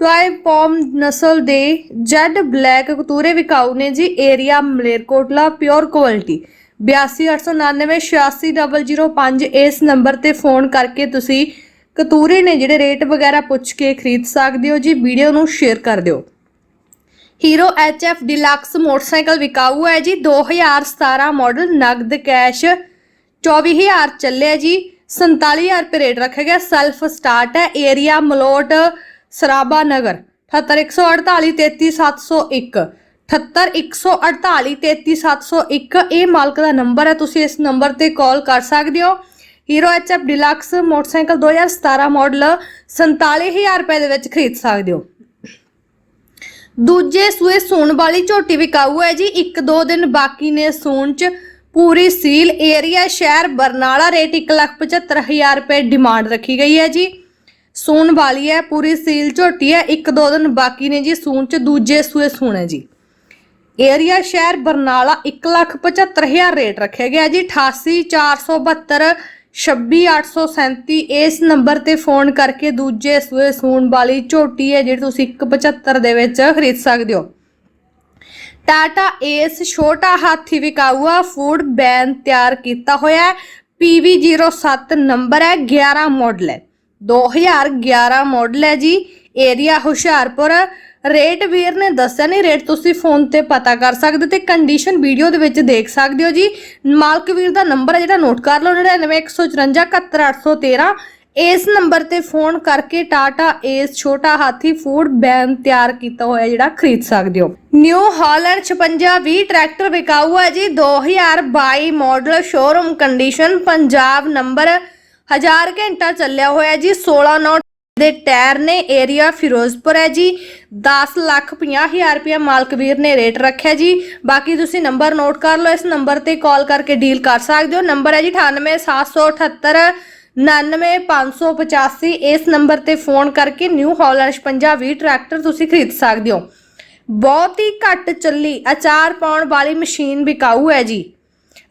ਟੁਆਈ ਨਸਲ ਦੇ Z black ਕਤੂਰੇ ਵਿਕਾਊ ਨੇ ਜੀ ਏਰੀਆ ਮਲੇਰਕੋਟਲਾ, ਪਿਓਰ ਕੁਆਲਿਟੀ 8289986005 ਇਸ ਨੰਬਰ ਤੇ ਫੋਨ ਕਰਕੇ ਤੁਸੀਂ ਕਤੂਰੇ ਨੇ ਜਿਹੜੇ ਰੇਟ ਵਗੈਰਾ ਪੁੱਛ ਕੇ ਖਰੀਦ ਸਕਦੇ ਹੋ ਜੀ, ਵੀਡੀਓ ਨੂੰ ਸ਼ੇਅਰ ਕਰ ਦਿਓ। ਹੀਰੋ HF ਡਿਲਕਸ ਮੋਟਰਸਾਈਕਲ ਵਿਕਾਊ ਹੈ ਜੀ 2017 ਮਾਡਲ, ਨਗਦ ਕੈਸ਼ 24000 ਚੱਲਿਆ ਜੀ 47000 ਰੁਪਏ ਰੇਟ ਰੱਖਿਆ ਗਿਆ, ਸੈਲਫ ਸਟਾਰਟ ਹੈ, ਏਰੀਆ ਮਲੋਟ ਸਰਾਬਾ ਨਗਰ 78148 78148 ਇਹ ਮਾਲਕ ਦਾ ਨੰਬਰ ਹੈ, ਤੁਸੀਂ ਇਸ ਨੰਬਰ ਤੇ ਕਾਲ ਕਰ ਸਕਦੇ ਹੋ। Hero HF Deluxe motorcycle 2017 model 47000 ਰੁਪਏ ਦੇ ਵਿੱਚ ਖਰੀਦ ਸਕਦੇ ਹੋ। ਦੂਜੇ ਸੂਏ ਸੂਣ ਵਾਲੀ ਝੋਟੀ ਵਿਕਾਊ ਹੈ ਜੀ, ਇੱਕ ਦੋ ਦਿਨ ਬਾਕੀ ਨੇ ਸੂਣ ਚ, ਪੂਰੀ ਸੀਲ ਏਰੀਆ ਸ਼ਹਿਰ ਬਰਨਾਲਾ, ਰੇਟ 175000 ਰੁਪਏ ਡਿਮਾਂਡ ਰੱਖੀ ਗਈ ਹੈ ਜੀ। ਸੂਣ ਵਾਲੀ ਹੈ, ਪੂਰੀ ਸੀਲ ਝੋਟੀ ਹੈ, ਇੱਕ ਦੋ ਦਿਨ ਬਾਕੀ ਨੇ ਜੀ, ਸੂਣ ਚ ਦੂਜੇ ਸੂਏ ਸੂਣ ਹੈ ਜੀ। ਏਰੀਆ ਸ਼ਹਿਰ ਬਰਨਾਲਾ 175000 ਰੇਟ ਰੱਖਿਆ ਗਿਆ ਜੀ 88472 26837 ਇਸ ਨੰਬਰ ਤੇ ਫੋਨ ਕਰਕੇ ਦੂਜੇ ਸੂਏ ਸੂਣ ਵਾਲੀ ਝੋਟੀ ਹੈ, ਜਿਹੜੀ ਤੁਸੀਂ 175 ਦੇ ਵਿੱਚ ਖਰੀਦ ਸਕਦੇ ਹੋ। ਟਾਟਾ ਏਸ ਛੋਟਾ ਹਾਥੀ ਵਿਕਾਊਆ ਫੂਡ ਬੈਨ ਤਿਆਰ ਕੀਤਾ ਹੋਇਆ ਹੈ PV07 ਨੰਬਰ ਹੈ 11 ਮਾਡਲ ਹੈ। 2011 ਮਾਡਲ ਹੈ ਜੀ। ਏਰੀਆ ਹੁਸ਼ਿਆਰਪੁਰ। ਰੇਟ ਵੀਰ ਨੇ ਦੱਸਿਆ ਨਹੀਂ ਰੇਟ ਤੁਸੀਂ ਫੋਨ ਤੇ ਪਤਾ ਕਰ ਸਕਦੇ ਤੇ ਕੰਡੀਸ਼ਨ ਵੀਡੀਓ ਦੇ ਵਿੱਚ ਦੇਖ ਸਕਦੇ ਹੋ ਜੀ। ਮਾਲਕ ਵੀਰ ਦਾ ਨੰਬਰ ਹੈ ਜਿਹੜਾ ਨੋਟ ਕਰ ਲਓ 9915471813 ਇਸ ਨੰਬਰ ਤੇ ਫੋਨ ਕਰਕੇ ਟਾਟਾ ਏਸ ਛੋਟਾ ਹਾਥੀ ਫੂਡ ਬੈਨ ਤਿਆਰ ਕੀਤਾ ਹੋਇਆ ਜਿਹੜਾ, ਖਰੀਦ ਸਕਦੇ ਹੋ। ਨਿਊ ਹਾਲੈਂਡ 5620 ਟਰੈਕਟਰ ਵਿਕਾਊ ਹੈ ਜੀ। 2022 model showroom condition Punjab number 1000 ਘੰਟਾ ਚੱਲਿਆ ਹੋਇਆ ਜੀ 16 ਨੌ ਦੇ ਟਾਇਰ ਨੇ ਏਰੀਆ ਫਿਰੋਜ਼ਪੁਰ ਹੈ ਜੀ। 10 ਲੱਖ 50 ਹਜ਼ਾਰ ਰੁਪਇਆ ਮਾਲਕ ਵੀਰ ਨੇ ਰੇਟ ਰੱਖਿਆ ਜੀ। ਬਾਕੀ ਤੁਸੀਂ ਨੰਬਰ ਨੋਟ ਕਰ ਲਓ, ਇਸ ਨੰਬਰ ਤੇ ਕਾਲ ਕਰਕੇ ਡੀਲ ਕਰ ਸਕਦੇ ਹੋ। ਨੰਬਰ ਹੈ ਜੀ 98778 99585 ਇਸ ਨੰਬਰ ਤੇ ਫੋਨ ਕਰਕੇ ਨਿਊ ਹਾਲੈਂਡ 5620 ਟਰੈਕਟਰ ਤੁਸੀਂ ਖਰੀਦ ਸਕਦੇ ਹੋ। ਬਹੁਤ ਹੀ ਘੱਟ ਚੱਲੀ, ਅਚਾਰ ਪਾਉਣ ਵਾਲੀ ਮਸ਼ੀਨ ਵਿਕਾਊ ਹੈ ਜੀ।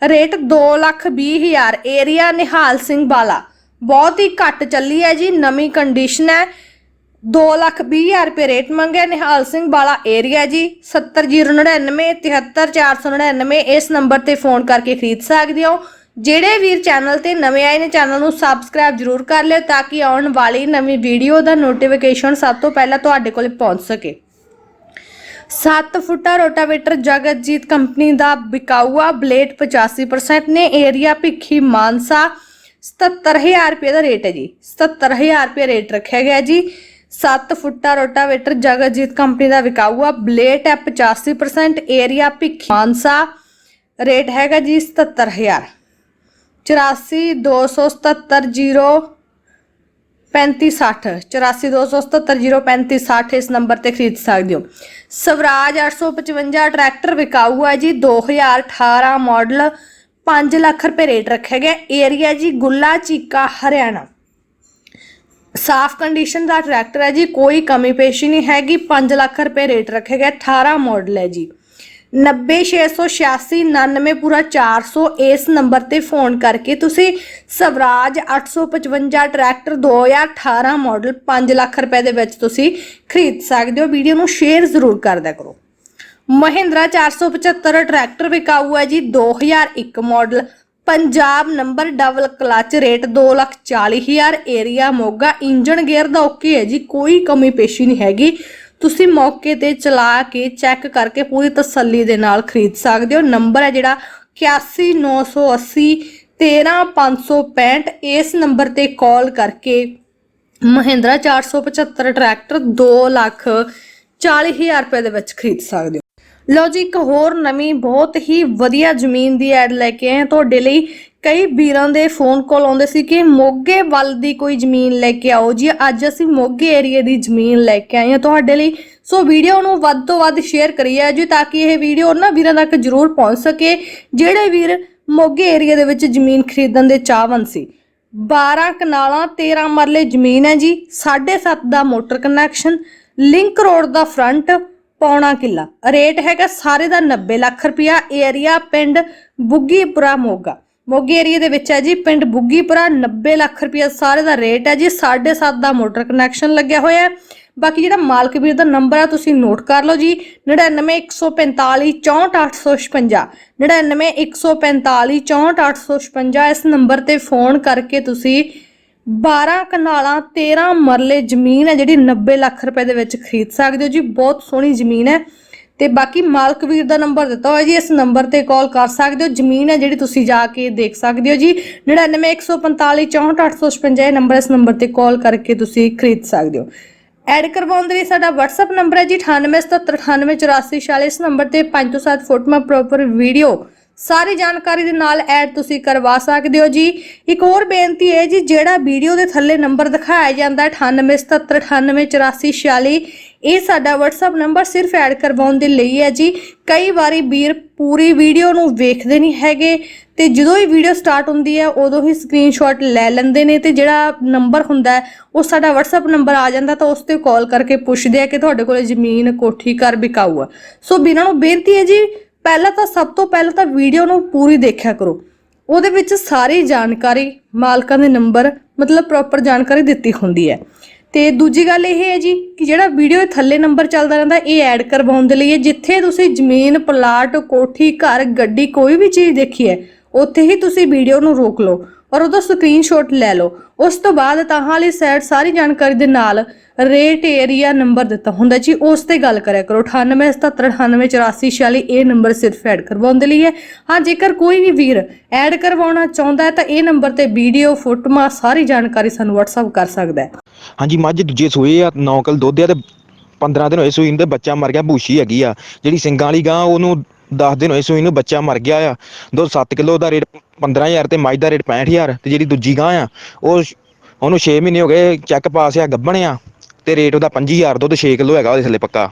ਰੇਟ 2 ਲੱਖ 20 ਹਜ਼ਾਰ। ਏਰੀਆ ਨਿਹਾਲ ਸਿੰਘ ਵਾਲਾ ਬਹੁਤ ਹੀ ਘੱਟ ਚੱਲੀ ਹੈ ਜੀ, ਨਵੀਂ ਕੰਡੀਸ਼ਨ ਹੈ। 2 ਲੱਖ 20 ਹਜ਼ਾਰ ਰੁਪਏ ਰੇਟ ਮੰਗਿਆ ਨਿਹਾਲ ਸਿੰਘ ਵਾਲਾ ਏਰੀਆ ਜੀ 70099 73499 ਇਸ ਨੰਬਰ ਤੇ ਫੋਨ ਕਰਕੇ ਖਰੀਦ ਸਕਦੇ ਹੋ। ਜਿਹੜੇ ਵੀਰ ਚੈਨਲ ਤੇ ਨਵੇਂ ਆਏ ਨੇ, ਚੈਨਲ ਨੂੰ ਸਬਸਕ੍ਰਾਈਬ ਜਰੂਰ ਕਰ ਲਿਓ ਤਾਂ ਕਿ ਆਉਣ ਵਾਲੀ ਨਵੀਂ ਵੀਡੀਓ ਦਾ ਨੋਟੀਫਿਕੇਸ਼ਨ ਸਭ ਤੋਂ ਪਹਿਲਾਂ ਤੁਹਾਡੇ ਕੋਲ ਪਹੁੰਚ ਸਕੇ। 7 ਫੁੱਟਾ ਰੋਟਾਵੇਟਰ ਜਗਤਜੀਤ ਕੰਪਨੀ ਦਾ ਵਿਕਾਊਆ ਬਲੇਡ 85% ਨੇ, ਏਰੀਆ ਭਿੱਖੀ ਮਾਨਸਾ 77000 ਰੁਪਏ ਦਾ ਰੇਟ ਹੈ ਜੀ। 77000 ਰੁਪਏ ਰੇਟ ਰੱਖਿਆ ਗਿਆ ਜੀ। 7 ਫੁੱਟਾ ਰੋਟਾਵੇਟਰ ਜਗਤਜੀਤ ਕੰਪਨੀ ਦਾ ਵਿਕਾਊਆ, ਬਲੇਟ ਹੈ 85% ਏਰੀਆ ਭਿੱਖੀ ਮਾਨਸਾ, ਰੇਟ ਹੈਗਾ ਜੀ 77000 84 277 3560 8427703560 ਇਸ ਨੰਬਰ ਤੇ ਖਰੀਦ ਸਕਦੇ ਹੋ। ਸਵਰਾਜ 855 ਟਰੈਕਟਰ ਵਿਕਾਊ ਹੈ ਜੀ। 2018 ਮਾਡਲ 5 ਲੱਖ ਰੁਪਏ ਰੇਟ ਰੱਖਿਆ ਗਿਆ। ਏਰੀਆ ਜੀ ਗੁੱਲਾ ਚੀਕਾ, ਹਰਿਆਣਾ। ਸਾਫ਼ ਕੰਡੀਸ਼ਨ ਦਾ ਟਰੈਕਟਰ ਹੈ ਜੀ, ਕੋਈ ਕਮੀ ਪੇਸ਼ੀ ਨਹੀਂ ਹੈਗੀ। 5 ਲੱਖ ਰੁਪਏ ਰੇਟ ਰੱਖਿਆ ਗਿਆ। 18 ਮਾਡਲ ਹੈ ਜੀ। 90686 ਪੂਰਾ 400 ਇਸ ਨੰਬਰ ਤੇ ਫੋਨ ਕਰਕੇ ਤੁਸੀਂ ਸਵਰਾਜ 855 ਟਰੈਕਟਰ 2018 ਮਾਡਲ 5 ਲੱਖ ਰੁਪਏ ਦੇ ਵਿੱਚ ਤੁਸੀਂ ਖਰੀਦ ਸਕਦੇ ਹੋ। ਵੀਡੀਓ ਨੂੰ ਸ਼ੇਅਰ ਜ਼ਰੂਰ ਕਰਦਿਆ ਕਰੋ। ਮਹਿੰਦਰਾ 475 ਟਰੈਕਟਰ ਵਿਕਾਊ ਹੈ ਜੀ 2001 model. Punjab number double clutch rate 240000 area Moga. Engine gear ਦਾ ਓਕੇ ਹੈ ਜੀ, ਕੋਈ ਕਮੀ ਪੇਸ਼ੀ ਨਹੀਂ ਹੈਗੀ। ਤੁਸੀਂ ਮੌਕੇ ਤੇ ਚਲਾ ਕੇ ਚੈੱਕ ਕਰਕੇ ਪੂਰੀ ਤਸੱਲੀ ਦੇ ਨਾਲ ਖਰੀਦ ਸਕਦੇ ਹੋ। ਨੰਬਰ ਹੈ ਜਿਹੜਾ 81980 13565 ਇਸ ਨੰਬਰ ਤੇ ਕਾਲ ਕਰਕੇ ਮਹਿੰਦਰਾ 475 ਟਰੈਕਟਰ 2 ਲੱਖ 40000 ਰੁਪਏ ਦੇ ਵਿੱਚ ਖਰੀਦ ਸਕਦੇ ਹੋ। ਲਓ ਜੀ, ਇੱਕ ਹੋਰ ਨਵੀਂ ਬਹੁਤ ਹੀ ਵਧੀਆ ਜ਼ਮੀਨ ਦੀ ਐਡ ਲੈ ਕੇ ਆਏ ਹਾਂ। ਤੁਹਾਡੇ ਲਈ ਕਈ ਵੀਰਾਂ ਦੇ ਫੋਨ ਕਾਲ ਆਉਂਦੇ ਸੀ ਕਿ ਮੋਗੇ ਵੱਲ ਦੀ ਕੋਈ ਜ਼ਮੀਨ ਲੈ ਕੇ ਆਓ ਜੀ। ਅੱਜ ਅਸੀਂ ਮੋਗੇ ਏਰੀਆ ਦੀ ਜ਼ਮੀਨ ਲੈ ਕੇ ਆਏ ਹਾਂ। ਤੁਹਾਡੇ ਲਈ ਸੋ ਵੀਡੀਓ ਨੂੰ ਵੱਧ ਤੋਂ ਵੱਧ ਸ਼ੇਅਰ ਕਰੀਏ ਜੀ ਤਾਂ ਕਿ ਇਹ ਵੀਡੀਓ ਉਹਨਾਂ ਵੀਰਾਂ ਤੱਕ ਜ਼ਰੂਰ ਪਹੁੰਚ ਸਕੇ, ਜਿਹੜੇ ਵੀਰ ਮੋਗੇ ਏਰੀਆ ਦੇ ਵਿੱਚ ਜ਼ਮੀਨ ਖਰੀਦਣ ਦੇ ਚਾਹਵਨ ਸੀ। 12 ਕਨਾਲਾਂ 13 ਮਰਲੇ ਜ਼ਮੀਨ ਹੈ ਜੀ। 7.5 ਦਾ ਮੋਟਰ ਕਨੈਕਸ਼ਨ ਲਿੰਕ ਰੋਡ ਦਾ ਫਰੰਟ ਪੌਣਾ ਕਿੱਲਾ। ਰੇਟ ਹੈਗਾ ਸਾਰੇ ਦਾ 90 ਲੱਖ ਰੁਪਇਆ। ਏਰੀਆ ਪਿੰਡ ਬੁੱਗੀਪੁਰਾ ਮੋਗਾ। ਮੋਗੇ ਏਰੀਆ ਦੇ ਵਿੱਚ ਹੈ ਜੀ, ਪਿੰਡ ਬੁੱਗੀਪੁਰਾ 90 ਲੱਖ ਰੁਪਇਆ ਸਾਰੇ ਦਾ ਰੇਟ ਹੈ ਜੀ। 7.5 ਦਾ ਮੋਟਰ ਕਨੈਕਸ਼ਨ ਲੱਗਿਆ ਹੋਇਆ ਹੈ। ਬਾਕੀ ਜਿਹੜਾ ਮਾਲਕ ਵੀਰ ਦਾ ਨੰਬਰ ਆ, ਤੁਸੀਂ ਨੋਟ ਕਰ ਲਓ ਜੀ। 9915 64856 9915 64856 ਇਸ ਨੰਬਰ ਤੇ ਫੋਨ ਕਰਕੇ ਤੁਸੀਂ 12 ਕਨਾਲਾਂ 13 ਮਰਲੇ ਜ਼ਮੀਨ ਹੈ ਜਿਹੜੀ 90 ਲੱਖ ਰੁਪਏ ਦੇ ਵਿੱਚ ਖਰੀਦ ਸਕਦੇ ਹੋ ਜੀ। ਬਹੁਤ ਸੋਹਣੀ ਜ਼ਮੀਨ ਹੈ ਤੇ ਬਾਕੀ ਮਾਲਕ ਵੀਰ ਦਾ ਨੰਬਰ ਦਿੱਤਾ ਹੋਇਆ ਜੀ, ਇਸ ਨੰਬਰ ਤੇ ਕਾਲ ਕਰ ਸਕਦੇ ਹੋ। ਜ਼ਮੀਨ ਹੈ ਜਿਹੜੀ ਤੁਸੀਂ ਜਾ ਕੇ ਦੇਖ ਸਕਦੇ ਹੋ ਜੀ। 9915 64856 ਇਹ ਨੰਬਰ ਇਸ ਨੰਬਰ ਤੇ ਕਾਲ ਕਰਕੇ ਤੁਸੀਂ ਖਰੀਦ ਸਕਦੇ ਹੋ। ਐਡ ਕਰਵਾਉਣ ਦੇ ਲਈ ਸਾਡਾ WhatsApp ਨੰਬਰ ਹੈ ਜੀ 9877988446 ਇਸ ਨੰਬਰ ਤੇ 5 ਤੋਂ 7 ਫੋਟੋਆਂ ਪ੍ਰੋਪਰ ਵੀਡੀਓ ਸਾਰੀ ਜਾਣਕਾਰੀ ਦੇ ਨਾਲ ਐਡ ਤੁਸੀਂ ਕਰਵਾ ਸਕਦੇ ਹੋ ਜੀ। ਇੱਕ ਹੋਰ ਬੇਨਤੀ ਹੈ ਜੀ, ਜਿਹੜਾ ਵੀਡੀਓ ਦੇ ਥੱਲੇ ਨੰਬਰ ਦਿਖਾਇਆ ਜਾਂਦਾ ਹੈ 9877988446 ਇਹ ਸਾਡਾ WhatsApp ਨੰਬਰ ਸਿਰਫ ਐਡ ਕਰਵਾਉਣ ਦੇ ਲਈ ਹੈ ਜੀ। ਕਈ ਵਾਰੀ ਵੀਰ ਪੂਰੀ ਵੀਡੀਓ ਨੂੰ ਵੇਖਦੇ ਨਹੀਂ ਹੈਗੇ ਤੇ ਜਦੋਂ ਹੀ ਵੀਡੀਓ ਸਟਾਰਟ ਹੁੰਦੀ ਹੈ, ਉਦੋਂ ਹੀ ਸਕਰੀਨਸ਼ਾਟ ਲੈ ਲੈਂਦੇ ਨੇ ਤੇ ਜਿਹੜਾ ਨੰਬਰ ਹੁੰਦਾ ਉਹ ਸਾਡਾ WhatsApp ਨੰਬਰ ਆ ਜਾਂਦਾ ਤਾਂ ਉਸ ਤੇ ਕਾਲ ਕਰਕੇ ਪੁੱਛਦੇ ਆ ਕਿ ਤੁਹਾਡੇ ਕੋਲ ਜ਼ਮੀਨ ਕੋਠੀ ਘਰ ਵਿਕਾਊ ਆ। ਸੋ ਵੀਰਾਂ ਨੂੰ ਬੇਨਤੀ ਹੈ ਜੀ ਪਹਿਲਾਂ ਤਾਂ ਸਭ ਤੋਂ ਪਹਿਲਾਂ ਤਾਂ ਵੀਡੀਓ ਨੂੰ ਪੂਰੀ ਦੇਖਿਆ ਕਰੋ। ਉਹਦੇ ਵਿੱਚ ਸਾਰੀ ਜਾਣਕਾਰੀ ਮਾਲਕਾਂ ਦੇ ਨੰਬਰ ਮਤਲਬ ਪ੍ਰੋਪਰ ਜਾਣਕਾਰੀ ਦਿੱਤੀ ਹੁੰਦੀ ਹੈ। ਤੇ ਦੂਜੀ ਗੱਲ ਇਹ ਹੈ ਜੀ ਕਿ ਜਿਹੜਾ ਵੀਡੀਓ ਦੇ ਥੱਲੇ ਨੰਬਰ ਚੱਲਦਾ ਰਹਿੰਦਾ, ਇਹ ਐਡ ਕਰਵਾਉਣ ਦੇ ਲਈ ਹੈ। ਜਿੱਥੇ ਤੁਸੀਂ ਜ਼ਮੀਨ ਪਲਾਟ ਕੋਠੀ, ਘਰ, ਗੱਡੀ, ਕੋਈ ਵੀ ਚੀਜ਼ ਦੇਖੀ ਹੈ, ਉੱਥੇ ਹੀ ਤੁਸੀਂ ਵੀਡੀਓ ਨੂੰ ਰੋਕ ਲਓ। ਔਰ ਉਹਦਾ ਸਕਰੀਨਸ਼ਾਟ ਲੈ ਲਓ। ਉਸ ਤੋਂ ਬਾਅਦ ਤਾਂ ਵਾਲੀ ਸਾਈਡ ਸਾਰੀ ਜਾਣਕਾਰੀ ਦੇ ਨਾਲ ਰੇਟ ਏਰੀਆ ਨੰਬਰ ਦਿੱਤਾ ਹੁੰਦਾ ਜੀ। ਉਸ ਤੇ ਗੱਲ ਕਰਿਆ ਕਰੋ। 9877988446 ਇਹ ਨੰਬਰ ਸਿਰਫ ਐਡ ਕਰਵਾਉਣ ਦੇ ਲਈ ਹੈ। ਹਾਂ, ਜੇਕਰ ਕੋਈ ਵੀ ਵੀਰ ਐਡ ਕਰਵਾਉਣਾ ਚਾਹੁੰਦਾ ਹੈ ਤਾਂ ਇਹ ਨੰਬਰ ਤੇ ਵੀਡੀਓ ਫੋਟੋਆਂ ਸਾਰੀ ਜਾਣਕਾਰੀ ਸਾਨੂੰ WhatsApp ਕਰ ਸਕਦਾ ਹੈ। ਹਾਂਜੀ ਮੱਝ ਦੂਜੇ ਸੂਏ ਆ 9 ਦੁੱਧ ਆ ਤੇ 15 ਦਿਨ ਹੋਏ ਸੂਈ ਨੂੰ ਬੱਚਾ ਮਰ ਗਿਆ ਬੂਸ਼ੀ ਹੈਗੀ ਆ। ਜਿਹੜੀ ਸਿੰਗਾਂ ਵਾਲੀ ਗਾਂ, ਉਹਨੂੰ 10 ਦਿਨ ਹੋਏ ਸੂਈ ਨੂੰ ਬੱਚਾ ਮਰ ਗਿਆ ਆ। ਦੁੱਧ 7 ਕਿਲੋ ਦਾ ਰੇਟ 15000 ਤੇ ਮੱਝ ਦਾ ਰੇਟ 65000 ਤੇ ਜਿਹੜੀ ਦੂਜੀ ਗਾਂ ਆ, ਉਹ ਉਹਨੂੰ 6 ਮਹੀਨੇ ਹੋ ਗਏ ਚੈੱਕ ਪਾਸ ਆ, ਗੱਭਣ ਆ ਤੇ ਰੇਟ ਉਹਦਾ 5000 ਦੁੱਧ 6 ਕਿਲੋ ਹੈਗਾ ਉਹਦੇ ਥੱਲੇ ਪੱਕਾ।